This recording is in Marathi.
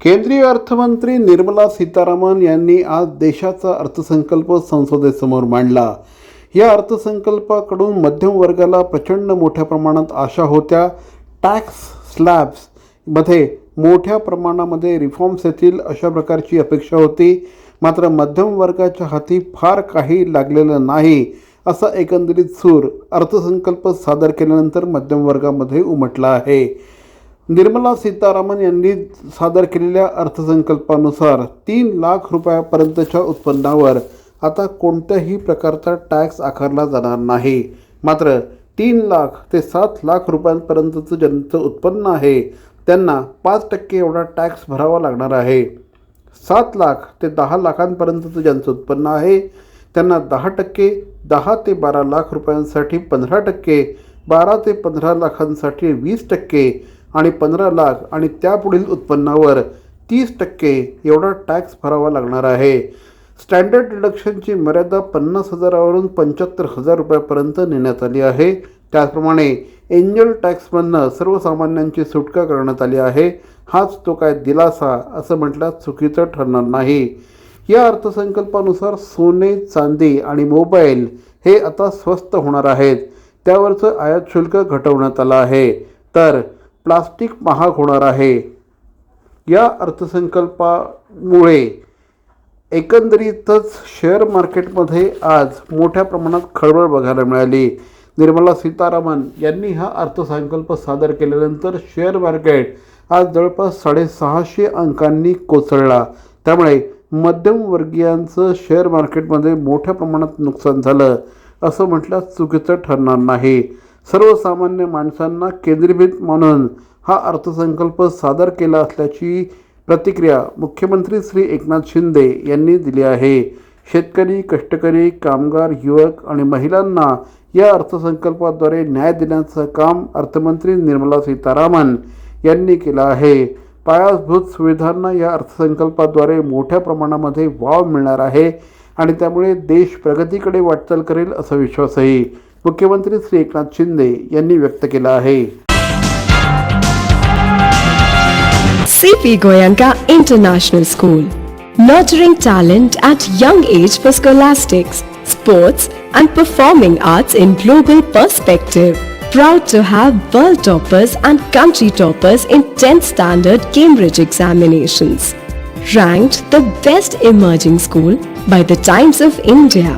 केंद्रीय अर्थमंत्री निर्मला सीतारामन यांनी आज देशाचा अर्थसंकल्प संसदेसमोर मांडला. या अर्थसंकल्पाकडून मध्यम वर्गाला प्रचंड मोठ्या प्रमाणात आशा होत्या. टॅक्स स्लॅब्समध्ये मोठ्या प्रमाणामध्ये रिफॉर्म्स येतील अशा प्रकारची अपेक्षा होती. मात्र मध्यम वर्गाच्या हाती फार काही लागलेलं नाही असा एकंदरीत सूर अर्थसंकल्प सादर केल्यानंतर मध्यम वर्गामध्ये उमटला आहे. निर्मला सीतारामन यांनी सादर केलेल्या अर्थसंकल्पानुसार तीन लाख रुपयापर्यंतच्या उत्पन्नावर आता कोणत्याही प्रकारचा टॅक्स आकारला जाणार नाही. मात्र तीन लाख ते सात लाख रुपयांपर्यंतचं ज्यांचं उत्पन्न आहे त्यांना पाच टक्के एवढा टॅक्स भरावा लागणार आहे. सात लाख ते दहा लाखांपर्यंतचं ज्यांचं उत्पन्न आहे त्यांना दहा टक्के दहा ते बारा लाख रुपयांसाठी पंधरा टक्के बारा ते पंधरा लाखांसाठी वीस टक्के आणि पंधरा लाख आणि त्यापुढील उत्पन्नावर तीस टक्के एवढा टॅक्स भरावा लागणार आहे. स्टँडर्ड डिडक्शनची मर्यादा पन्नास हजारावरून पंच्याहत्तर हजार रुपयापर्यंत नेण्यात आली आहे. त्याचप्रमाणे एंजल टॅक्समधनं सर्वसामान्यांची सुटका करण्यात आली आहे. हाच तो काय दिलासा असं म्हटल्यास चुकीचं ठरणार नाही. या अर्थसंकल्पानुसार सोने चांदी आणि मोबाईल हे आता स्वस्त होणार आहेत. त्यावरचं आयात शुल्क घटवण्यात आलं आहे. तर प्लास्टिक महाग होणार आहे. या अर्थसंकल्पामुळे एकंदरीतच शेअर मार्केटमध्ये आज मोठ्या प्रमाणात खळबळ बघायला मिळाली. निर्मला सीतारामन यांनी हा अर्थसंकल्प सादर केल्यानंतर शेअर मार्केट आज जवळपास साडेसहाशे अंकांनी कोसळला. त्यामुळे मध्यमवर्गीयांचं शेअर मार्केटमध्ये मोठ्या प्रमाणात नुकसान झालं असं म्हटलं चुकीचं ठरणार नाही. सर्वसामान्य माणसांना केंद्रीभूत म्हणून हा अर्थसंकल्प सादर केला असल्याची प्रतिक्रिया मुख्यमंत्री श्री एकनाथ शिंदे यांनी दिली आहे. शेतकरी कष्टकरी कामगार युवक आणि महिलांना या अर्थसंकल्पाद्वारे न्याय देण्याचं काम अर्थमंत्री निर्मला सीतारामन यांनी केलं आहे. पायाभूत सुविधांना या अर्थसंकल्पाद्वारे मोठ्या प्रमाणामध्ये वाव मिळणार आहे आणि त्यामुळे देश प्रगतीकडे वाटचाल करेल असा विश्वासही मुख्यमंत्री श्री एकनाथ शिंदे यांनी व्यक्त केला आहे CP Goyanka International School. Nurturing talent at young age for scholastics, sports, and performing arts in global perspective. Proud to have world toppers and country toppers in 10th standard Cambridge examinations. Ranked the best emerging school by the Times of India